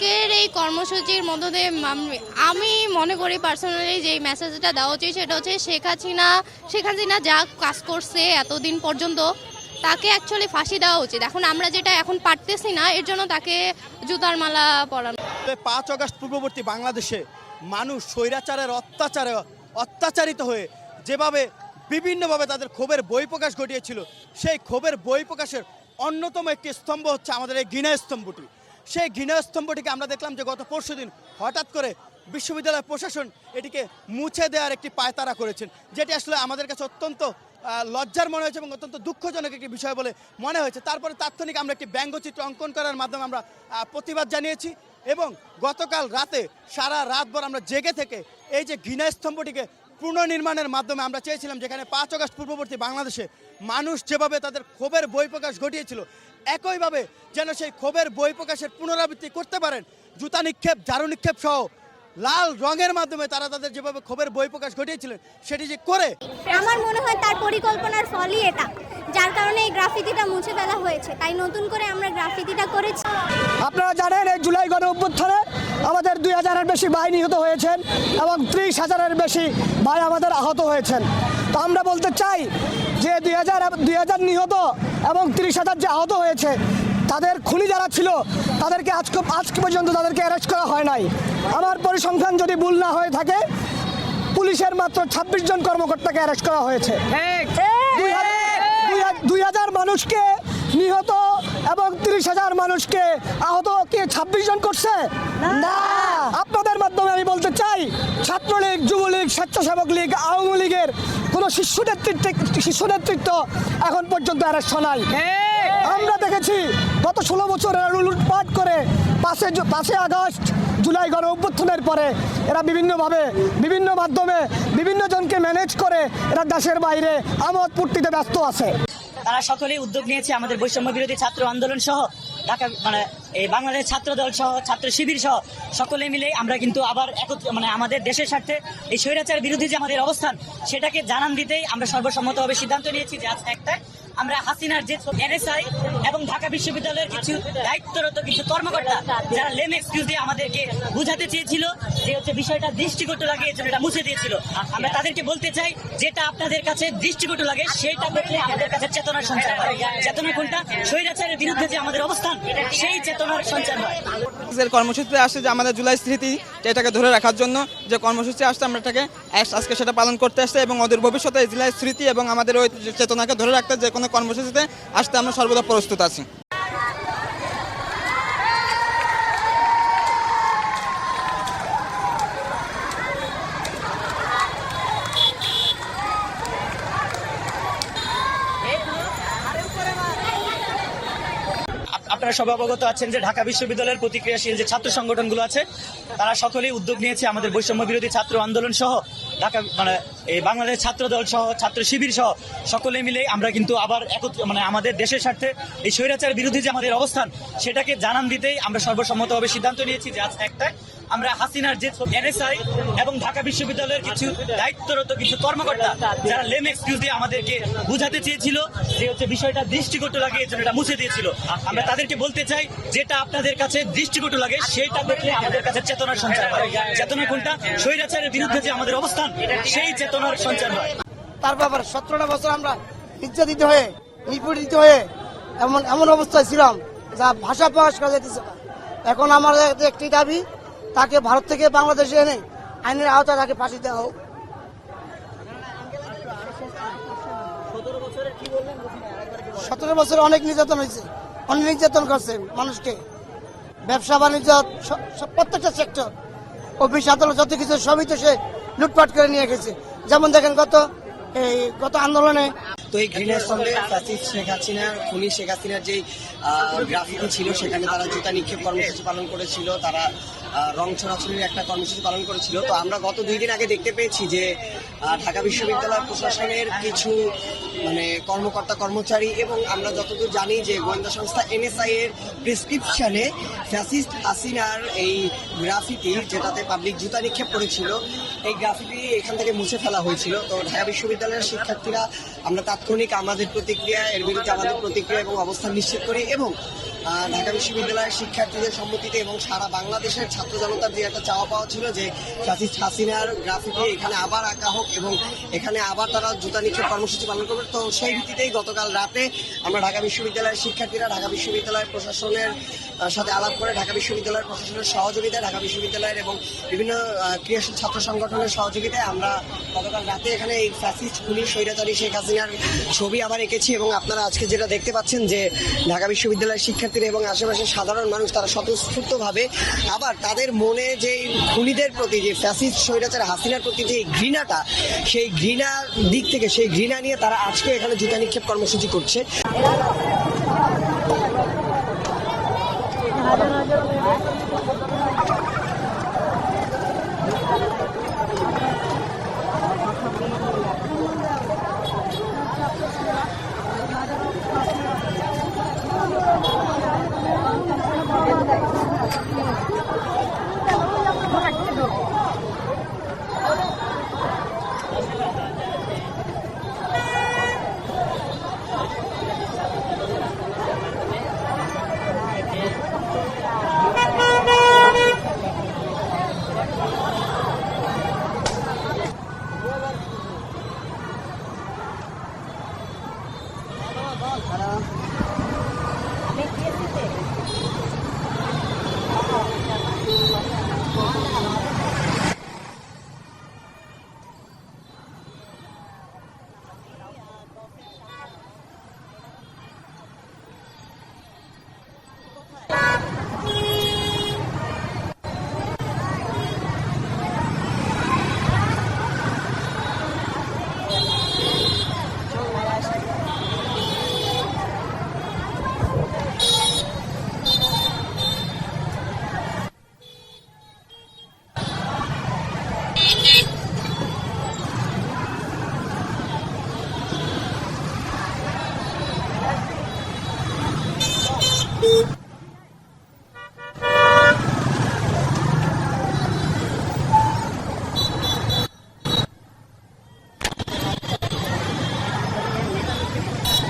আজকের এই কর্মসূচির মধ্য দিয়ে আমি মনে করি পার্সোনালি যে মেসেজটা দেওয়া উচিত সেটা হচ্ছে শেখ হাসিনা শেখ হাসিনা যা কাজ করছে এতদিন পর্যন্ত, তাকে অ্যাকচুয়ালি ফাঁসি দেওয়া উচিত। এখন আমরা যেটা এখন পারতেছি না, এর জন্য তাকে জুতার মালা পরানো। পাঁচ অগস্ট পূর্ববর্তী বাংলাদেশে মানুষ স্বৈরাচারের অত্যাচারে অত্যাচারিত হয়ে যেভাবে বিভিন্নভাবে তাদের ক্ষোভের বই প্রকাশ ঘটিয়েছিল, সেই ক্ষোভের বই প্রকাশের অন্যতম একটি স্তম্ভ হচ্ছে আমাদের এই ঘৃণা স্তম্ভটি সেই ঘৃণা স্তম্ভটিকে আমরা দেখলাম যে গত পরশুদিন হঠাৎ করে বিশ্ববিদ্যালয় প্রশাসন এটিকে মুছে দেওয়ার একটি পায়তারা করেছেন, যেটি আসলে আমাদের কাছে অত্যন্ত লজ্জার মনে হয়েছে এবং অত্যন্ত দুঃখজনক একটি বিষয় বলে মনে হয়েছে। তারপরে তাৎক্ষণিক আমরা একটি ব্যঙ্গচিত্র অঙ্কন করার মাধ্যমে আমরা প্রতিবাদ জানিয়েছি এবং গতকাল রাতে সারা রাতভর আমরা জেগে থেকে এই যে ঘৃণা স্তম্ভটিকে পুনর্নির্মাণের মাধ্যমে আমরা চেয়েছিলাম, যেখানে পাঁচ আগস্ট পূর্ববর্তী বাংলাদেশে মানুষ যেভাবে তাদের ক্ষোভের বহিঃপ্রকাশ ঘটিয়েছিল একইভাবে যেন সেই ক্ষোভের বহিঃপ্রকাশের পুনরাবৃত্তি করতে পারেন। জুতা নিক্ষেপ ঝাড়ু নিক্ষেপ সহ লাল রঙের মাধ্যমে তারা তাদের যেভাবে ক্ষোভের বহিঃপ্রকাশ ঘটিয়েছিলেন সেটি যে করে আমার মনে হয় তার পরিকল্পনার ফলই এটা যার কারণে এই গ্রাফিতিটা মুছে ফেলা হয়েছে। তাই নতুন করে আমরা গ্রাফিতিটা করেছি। আপনারা জানেন এই জুলাই গণ অভ্যুত্থানে আমাদের দুই হাজারের বেশি ভাই নিহত হয়েছেন এবং ত্রিশ হাজারের বেশি ভাই আমাদের আহত হয়েছেন। তো আমরা বলতে চাই যে দুই হাজার দুই হাজার নিহত এবং তিরিশ হাজার যে আহত হয়েছে তাদের খুনি যারা ছিল তাদেরকে আজকে আজকে পর্যন্ত তাদেরকে অ্যারেস্ট করা হয় নাই। আমার পরিসংখ্যান যদি ভুল না হয়ে থাকে পুলিশের মাত্র ছাব্বিশ জন কর্মকর্তাকে অ্যারেস্ট করা হয়েছে। দুই হাজার মানুষকে নিহত এবং তিরিশ হাজার মানুষকে আহত কে ছাব্বিশ জন করছে? না। আপনাদের মাধ্যমে আমি বলতে চাই ছাত্রলীগ যুবলীগ স্বেচ্ছাসেবক লীগ আওয়ামী লীগের কোনো শিশু নেতৃত্ব শিশু নেতৃত্ব এখন পর্যন্ত অ্যারেস্ট নাই। আমরা দেখেছি গত ষোলো বছর এরা লুটপাট করে পাশে পাঁচে আগস্ট জুলাই গণ অভ্যুত্থানের পরে এরা বিভিন্নভাবে বিভিন্ন মাধ্যমে বিভিন্ন জনকে ম্যানেজ করে এরা দেশের বাইরে আমোদ পূর্তিতে ব্যস্ত আছে। তারা সকলেই উদ্যোগ নিয়েছে আমাদের বৈষম্য বিরোধী ছাত্র আন্দোলন সহ, ঢাকা মানে এই বাংলাদেশ ছাত্র দল সহ, ছাত্র শিবির সহ, সকলে মিলে আমরা কিন্তু আবার একত্র মানে আমাদের দেশের স্বার্থে এই স্বৈরাচার বিরোধী যে আমাদের অবস্থান, সেটাকে জানান দিতেই আমরা সর্বসম্মতভাবে সিদ্ধান্ত নিয়েছি যে আজ একটা আমরা হাসিনার যে এনএসআই এবং ঢাকা বিশ্ববিদ্যালয়ের কিছু দায়িত্বরত কিছু কর্মকর্তা যারা লেম এক্সকিউজ দিয়ে আমাদেরকে বুঝাতে চেয়েছিল যে হচ্ছে বিষয়টা দৃষ্টিকটু লাগে এটা মুছে দিয়েছিল। আমরা তাদেরকে বলতে চাই, যেটা আপনাদের কাছে দৃষ্টিকটু লাগে, সেটা আমাদের কাছে চেতনার সঞ্চার হয়। চেতনা কোনটা? স্বৈরাচারের বিরুদ্ধে যে আমাদের অবস্থান, সেই চেতনার সঞ্চার হয়। কর্মসূচিতে আসছে যে আমাদের জুলাই স্মৃতি এটাকে ধরে রাখার জন্য যে কর্মসূচি আসছে, আমরা এটাকে আজ- আজকে সেটা পালন করতে আসছে এবং ওদের ভবিষ্যতে জুলাই স্মৃতি এবং আমাদের ওই চেতনাকে ধরে রাখতে যে কোনো কর্মসূচিতে আসতে আমরা সর্বদা প্রস্তুত আছি। আপ- আপনারা সবাই অবগত আছেন যে ঢাকা বিশ্ববিদ্যালয়ের প্রতিক্রিয়াশীল যে ছাত্র সংগঠনগুলো আছে, তারা সকলেই উদ্যোগ নিয়েছে আমাদের বৈষম্য বিরোধী ছাত্র আন্দোলন সহ ঢাকা মানে এই বাংলাদেশ ছাত্র দল সহ, ছাত্র শিবির সহ সকলে মিলে আমরা কিন্তু আবার একত্র মানে আমাদের দেশের স্বার্থে এই স্বৈরাচার বিরোধী যে আমাদের অবস্থান, সেটাকে জানান দিতেই আমরা সর্বসম্মতভাবে সিদ্ধান্ত নিয়েছি যে আজ একটা আমরা হাসিনার যে এনএসআই এবং ঢাকা বিশ্ববিদ্যালয়ের কিছু দায়িত্বরত কিছু কর্মকর্তা যারা লেম এক্সকিউজ দিয়ে আমাদেরকে বুঝাতে চেয়েছিল যে হচ্ছে বিষয়টা দৃষ্টিকটু লাগে, এই জন্য এটা মুছে দিয়েছিল। আমরা তাদেরকে বলতে চাই, যেটা আপনাদের কাছে দৃষ্টিকটু লাগে, সেটা দেখলে আমাদের কাছে চেতনার সঞ্চার হয়। চেতনা কোনটা? স্বৈরাচারের বিরুদ্ধে যে আমাদের অবস্থান, সেই সঞ্চার হয়। তার ব্যাপারে সতেরোটা বছর আমরা নির্যাতিত হয়ে, নিপীড়িত হয়ে এমন এমন অবস্থায় ছিলাম যা ভাষা প্রকাশ করা যেতেছে না। এখন আমাদের একটি দাবি, তাকে ভারত থেকে বাংলাদেশে এনে আইনের আওতায় তাকে ফাঁসি দেওয়া হোক। সতেরো বছর অনেক নির্যাতন হয়েছে। অনেক নির্যাতন করছে মানুষকে। ব্যবসা, বাণিজ্য প্রত্যেকটা সেক্টর অফিস, আদালত, যত কিছু, সবই তো সে লুটপাট করে নিয়ে গেছে। যেমন দেখেন গত এই গত আন্দোলনে। তো এই ঘৃণার সঙ্গে শেখ হাসিনা, খুনি শেখ হাসিনার যেই গ্রাফিটি ছিল, সেখানে তারা জুতা নিক্ষেপ কর্মসূচি পালন করেছিল, তারা রং ছড়াছড়ির একটা কর্মসূচি পালন করেছিল। তো আমরা গত দুই দিন আগে দেখতে পেয়েছি যে ঢাকা বিশ্ববিদ্যালয় প্রশাসনের কিছু মানে কর্মকর্তা, কর্মচারী এবং আমরা যতদূর জানি যে গোয়েন্দা সংস্থা এনএসআই এর প্রেসক্রিপশনে ফ্যাসিস্ট হাসিনার এই গ্রাফিটি যেটাতে পাবলিক জুতা নিক্ষেপ করেছিল, এই গ্রাফিটি এখান থেকে মুছে ফেলা হয়েছিল। তো ঢাকা বিশ্ববিদ্যালয়ের শিক্ষার্থীরা আমরা তাৎক্ষণিক আমাদের প্রতিক্রিয়া, এর বিরুদ্ধে আমাদের প্রতিক্রিয়া এবং অবস্থান নিশ্চিত করি এবং ঢাকা বিশ্ববিদ্যালয়ের শিক্ষার্থীদের সম্মতিতে এবং সারা বাংলাদেশের ছাত্র জনতার যে একটা চাওয়া পাওয়া ছিল যে ফ্যাসিস্ট হাসিনার গ্রাফিটি এখানে আবার আঁকা হোক এবং এখানে আবার তারা জুতা নিক্ষেপ কর্মসূচি পালন করবে, তো সেই ভিত্তিতেই গতকাল রাতে আমরা ঢাকা বিশ্ববিদ্যালয়ের শিক্ষার্থীরা, ঢাকা বিশ্ববিদ্যালয়ের প্রশাসনের সাথে আলাপ করে ঢাকা বিশ্ববিদ্যালয়ের প্রশাসনের সহযোগিতায়, ঢাকা বিশ্ববিদ্যালয়ের এবং বিভিন্ন ক্রিয়াশীল ছাত্র সংগঠনের সহযোগিতায় আমরা গতকাল রাতে এখানে এই ফ্যাসিস্ট, পুলিশ, স্বৈরাচারী শেখ হাসিনার ছবি আবার এঁকেছি এবং আপনারা আজকে যেটা দেখতে পাচ্ছেন যে ঢাকা বিশ্ববিদ্যালয়ের শিক্ষার্থীরা এবং আশেপাশের সাধারণ মানুষ তারা স্বতঃস্ফূর্তভাবে আবার তাদের মনে যে খুনিদের প্রতি, যে ফ্যাসিস্ট স্বৈরাচার হাসিনার প্রতি যে ঘৃণাটা, সেই ঘৃণার দিক থেকে, সেই ঘৃণা নিয়ে তারা আজকে এখানে জুতা নিক্ষেপ কর্মসূচি করছে।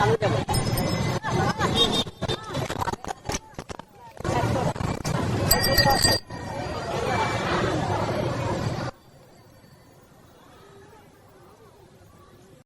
Tahu?